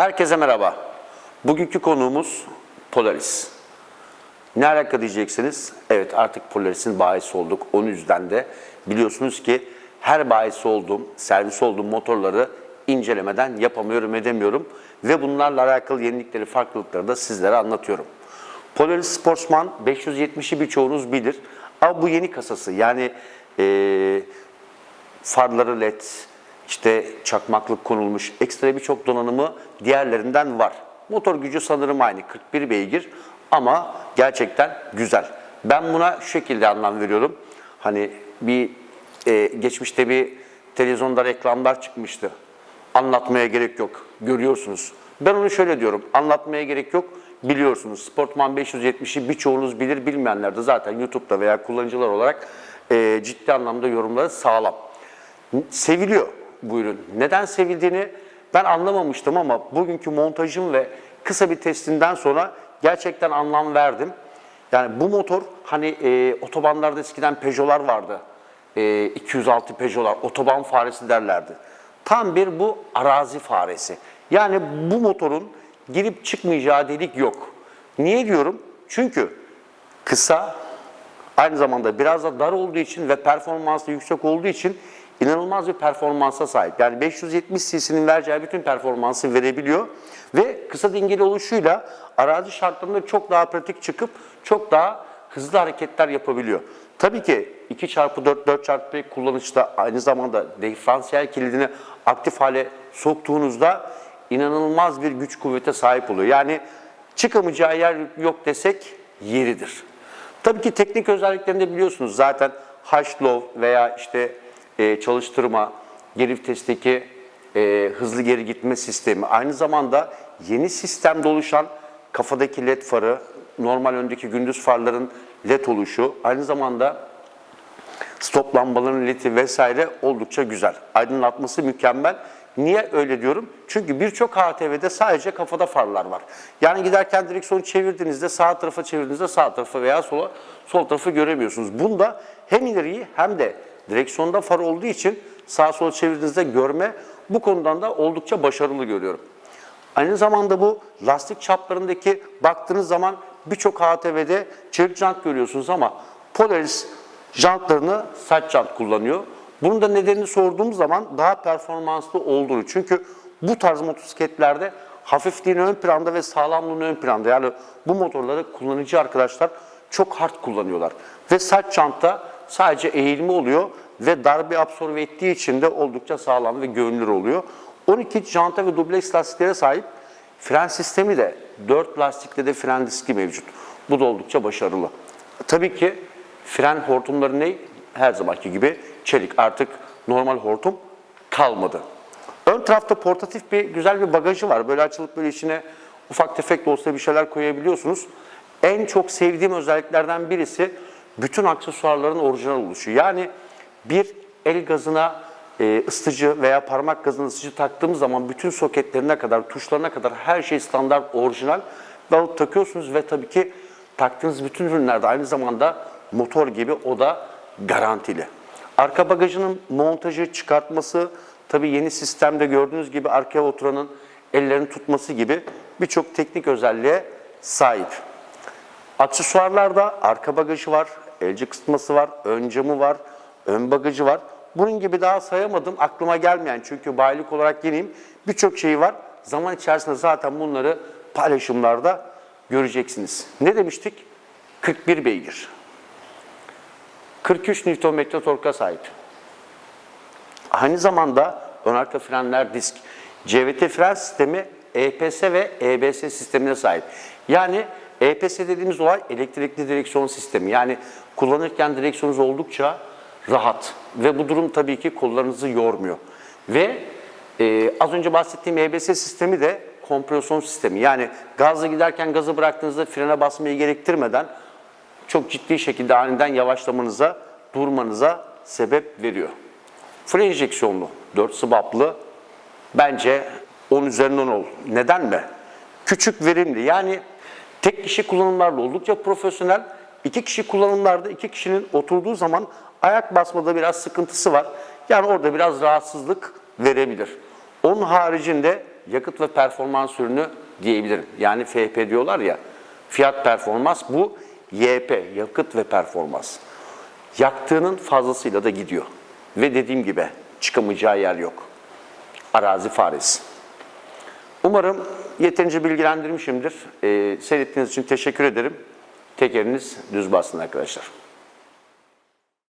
Herkese merhaba. Bugünkü konuğumuz Polaris. Ne alaka diyeceksiniz? Evet artık Polaris'in bayisi olduk. Onun yüzden de biliyorsunuz ki her bayisi olduğum, servis olduğum motorları incelemeden yapamıyorum, edemiyorum. Ve bunlarla alakalı yenilikleri, farklılıkları da sizlere anlatıyorum. Polaris Sportsman 570'i birçoğunuz bilir. Ama bu yeni kasası yani eee farları led, işte çakmaklık konulmuş, ekstra birçok donanımı diğerlerinden var. Motor gücü sanırım aynı 41 beygir ama gerçekten güzel. Ben buna şu şekilde anlam veriyorum. Hani bir e, geçmişte bir televizyonda reklamlar çıkmıştı. Anlatmaya gerek yok. Görüyorsunuz. Ben onu şöyle diyorum. Anlatmaya gerek yok. Biliyorsunuz. Sportman 570'i birçoğunuz bilir. Bilmeyenler de zaten YouTube'da veya kullanıcılar olarak e, ciddi anlamda yorumları sağlam seviliyor bu. Neden sevildiğini ben anlamamıştım ama bugünkü montajım ve kısa bir testinden sonra gerçekten anlam verdim. Yani bu motor hani e, otobanlarda eskiden Peugeot'lar vardı. E, 206 Peugeot'lar, otoban faresi derlerdi. Tam bir bu arazi faresi. Yani bu motorun girip çıkmayacağı delik yok. Niye diyorum? Çünkü kısa, aynı zamanda biraz da dar olduğu için ve performansı yüksek olduğu için inanılmaz bir performansa sahip. Yani 570 cc'nin vereceği bütün performansı verebiliyor ve kısa dingili oluşuyla arazi şartlarında çok daha pratik çıkıp çok daha hızlı hareketler yapabiliyor. Tabii ki 2x4, 4x5 kullanışta aynı zamanda diferansiyel kilidini aktif hale soktuğunuzda inanılmaz bir güç kuvvete sahip oluyor. Yani çıkamayacağı yer yok desek yeridir. Tabii ki teknik özelliklerini de biliyorsunuz zaten H-Low veya işte e, çalıştırma, geri vitesteki e, hızlı geri gitme sistemi. Aynı zamanda yeni sistemde oluşan kafadaki led farı, normal öndeki gündüz farların led oluşu, aynı zamanda stop lambaların ledi vesaire oldukça güzel. Aydınlatması mükemmel. Niye öyle diyorum? Çünkü birçok ATV'de sadece kafada farlar var. Yani giderken direksiyonu çevirdiğinizde sağ tarafa çevirdiğinizde sağ tarafa veya sola sol tarafı göremiyorsunuz. Bunda hem ileriyi hem de direksiyonda far olduğu için sağa sola çevirdiğinizde görme bu konudan da oldukça başarılı görüyorum. Aynı zamanda bu lastik çaplarındaki baktığınız zaman birçok ATV'de çelik jant görüyorsunuz ama Polaris jantlarını sert jant kullanıyor. Bunun da nedenini sorduğum zaman daha performanslı olduğunu. Çünkü bu tarz motosikletlerde hafifliğin ön planda ve sağlamlığın ön planda. Yani bu motorları kullanıcı arkadaşlar çok hard kullanıyorlar. Ve sert jantta sadece eğilme oluyor ve darbe absorbe ettiği için de oldukça sağlam ve görünür oluyor. 12 janta ve dubleks lastiklere sahip fren sistemi de 4 lastikte de fren diski mevcut. Bu da oldukça başarılı. Tabii ki fren hortumları ne? Her zamanki gibi çelik. Artık normal hortum kalmadı. Ön tarafta portatif bir güzel bir bagajı var. Böyle açılıp böyle içine ufak tefek de olsa bir şeyler koyabiliyorsunuz. En çok sevdiğim özelliklerden birisi bütün aksesuarların orijinal oluşu. Yani bir el gazına e, ısıtıcı veya parmak gazına ısıtıcı taktığımız zaman bütün soketlerine kadar, tuşlarına kadar her şey standart, orijinal ve alıp takıyorsunuz ve tabii ki taktığınız bütün ürünlerde aynı zamanda motor gibi o da garantili. Arka bagajının montajı, çıkartması, tabii yeni sistemde gördüğünüz gibi arkaya oturanın ellerini tutması gibi birçok teknik özelliğe sahip. Aksesuarlarda arka bagajı var, elci kısıtması var, ön camı var, ön bagajı var. Bunun gibi daha sayamadım aklıma gelmeyen çünkü bayilik olarak yeniyim. Birçok şeyi var. Zaman içerisinde zaten bunları paylaşımlarda göreceksiniz. Ne demiştik? 41 beygir. 43 Nm torka sahip. Aynı zamanda ön arka frenler disk. CVT fren sistemi EPS ve EBS sistemine sahip. Yani EPS dediğimiz olay elektrikli direksiyon sistemi. Yani kullanırken direksiyonunuz oldukça rahat ve bu durum tabii ki kollarınızı yormuyor. Ve e, az önce bahsettiğim EBS sistemi de kompresyon sistemi. Yani gazla giderken gazı bıraktığınızda frene basmayı gerektirmeden çok ciddi şekilde aniden yavaşlamanıza, durmanıza sebep veriyor. Fren enjeksiyonlu, 4 sıvaplı bence 10 üzerinden 10 ol. Neden mi? Küçük verimli. Yani tek kişi kullanımlarla oldukça profesyonel. İki kişi kullanımlarda iki kişinin oturduğu zaman ayak basmada biraz sıkıntısı var. Yani orada biraz rahatsızlık verebilir. Onun haricinde yakıt ve performans ürünü diyebilirim. Yani FP diyorlar ya, fiyat performans bu YP, yakıt ve performans. Yaktığının fazlasıyla da gidiyor. Ve dediğim gibi çıkamayacağı yer yok. Arazi faresi. Umarım yeterince bilgilendirmişimdir. Ee, seyrettiğiniz için teşekkür ederim. Tekeriniz düz bassın arkadaşlar.